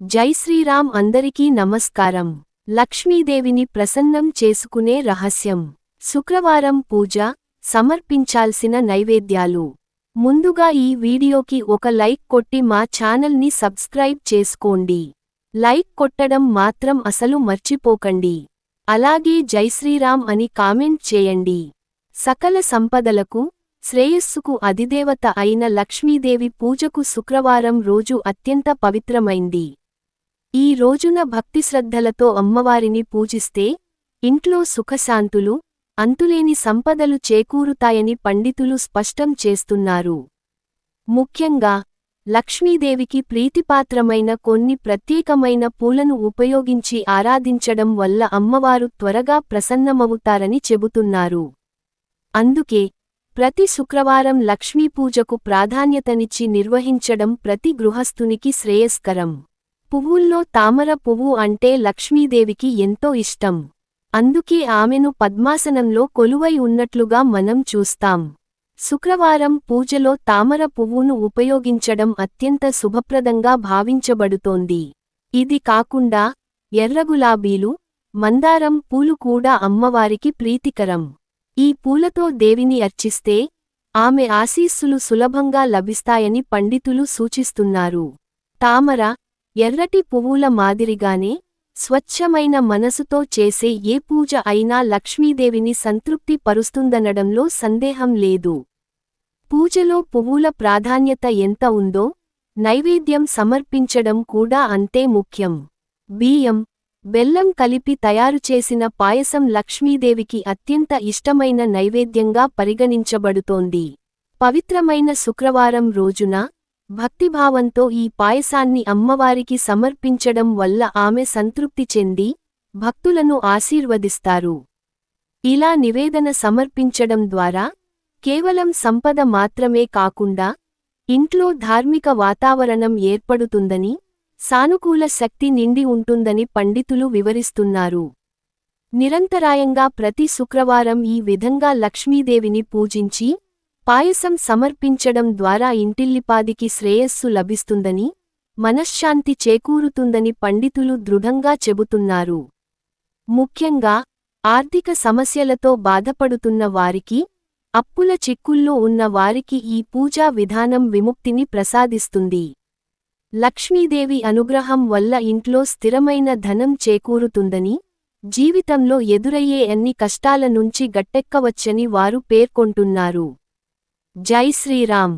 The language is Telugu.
జై శ్రీరామ్ అందరికీ నమస్కారం. లక్ష్మీదేవిని ప్రసన్నం చేసుకునే రహస్యం. శుక్రవారం పూజ సమర్పించాల్సిన నైవేద్యాలు. ముందుగా ఈ వీడియోకి ఒక లైక్ కొట్టి మా ఛానల్ని సబ్స్క్రైబ్ చేసుకోండి. లైక్ కొట్టడం మాత్రం అసలు మర్చిపోకండి. అలాగే జై శ్రీరామ్ అని కామెంట్ చేయండి. సకల సంపదలకు శ్రేయస్సుకు అధిదేవత అయిన లక్ష్మీదేవి పూజకు శుక్రవారం రోజు అత్యంత పవిత్రమైంది. ఈ రోజున భక్తిశ్రద్ధలతో అమ్మవారిని పూజిస్తే ఇంట్లో సుఖశాంతులు అంతులేని సంపదలు చేకూరుతాయని పండితులు స్పష్టం చేస్తున్నారు. ముఖ్యంగా లక్ష్మీదేవికి ప్రీతిపాత్రమైన కొన్ని ప్రత్యేకమైన పూలను ఉపయోగించి ఆరాధించడం వల్ల అమ్మవారు త్వరగా ప్రసన్నమవుతారని చెబుతున్నారు. అందుకే ప్రతి శుక్రవారం లక్ష్మీపూజకు ప్రాధాన్యతనిచ్చి నిర్వహించడం ప్రతి గృహస్థునికి శ్రేయస్కరం. పువ్వుల్లో తామర పువ్వు అంటే లక్ష్మీదేవికి ఎంతో ఇష్టం. అందుకే ఆమెను పద్మాసనంలో కొలువై ఉన్నట్లుగా మనం చూస్తాం. శుక్రవారం పూజలో తామర పువ్వును ఉపయోగించడం అత్యంత శుభప్రదంగా భావించబడుతోంది. ఇది కాకుండా ఎర్రగులాబీలు మందారం పూలు కూడా అమ్మవారికి ప్రీతికరం. ఈ పూలతో దేవిని అర్చిస్తే ఆమె ఆశీస్సులు సులభంగా లభిస్తాయని పండితులు సూచిస్తున్నారు. తామర ఎర్రటి పువ్వుల మాదిరిగానే స్వచ్ఛమైన మనసుతో చేసే ఏ పూజ అయినా లక్ష్మీదేవిని సంతృప్తి పరుస్తుందనడంలో సందేహం లేదు. పూజలో పువ్వుల ప్రాధాన్యత ఎంత ఉందో నైవేద్యం సమర్పించడం కూడా అంతే ముఖ్యం. బియ్యం బెల్లం కలిపి తయారుచేసిన పాయసం లక్ష్మీదేవికి అత్యంత ఇష్టమైన నైవేద్యంగా పరిగణించబడుతోంది. పవిత్రమైన శుక్రవారం రోజున భక్తిభావంతో ఈ పాయసాన్ని అమ్మవారికి సమర్పించడం వల్ల ఆమె సంతృప్తి చెంది భక్తులను ఆశీర్వదిస్తారు. ఇలా నివేదన సమర్పించడం ద్వారా కేవలం సంపద మాత్రమే కాకుండా ఇంట్లో ధార్మిక వాతావరణం ఏర్పడుతుందని సానుకూల శక్తి నిండి ఉంటుందని పండితులు వివరిస్తున్నారు. నిరంతరాయంగా ప్రతి శుక్రవారం ఈ విధంగా లక్ష్మీదేవిని పూజించి పాయసం సమర్పించడం ద్వారా ఇంటిల్లిపాదికి శ్రేయస్సు లభిస్తుందని మనశ్శాంతి చేకూరుతుందని పండితులు దృఢంగా చెబుతున్నారు. ముఖ్యంగా ఆర్థిక సమస్యలతో బాధపడుతున్న వారికి అప్పుల చిక్కుల్లో ఉన్న వారికి ఈ పూజా విధానం విముక్తిని ప్రసాదిస్తుంది. లక్ష్మీదేవి అనుగ్రహం వల్ల ఇంట్లో స్థిరమైన ధనం చేకూరుతుందని జీవితంలో ఎదురయ్యే అన్ని కష్టాల నుంచి గట్టెక్కవచ్చని వారు పేర్కొంటున్నారు. జై శ్రీరామ్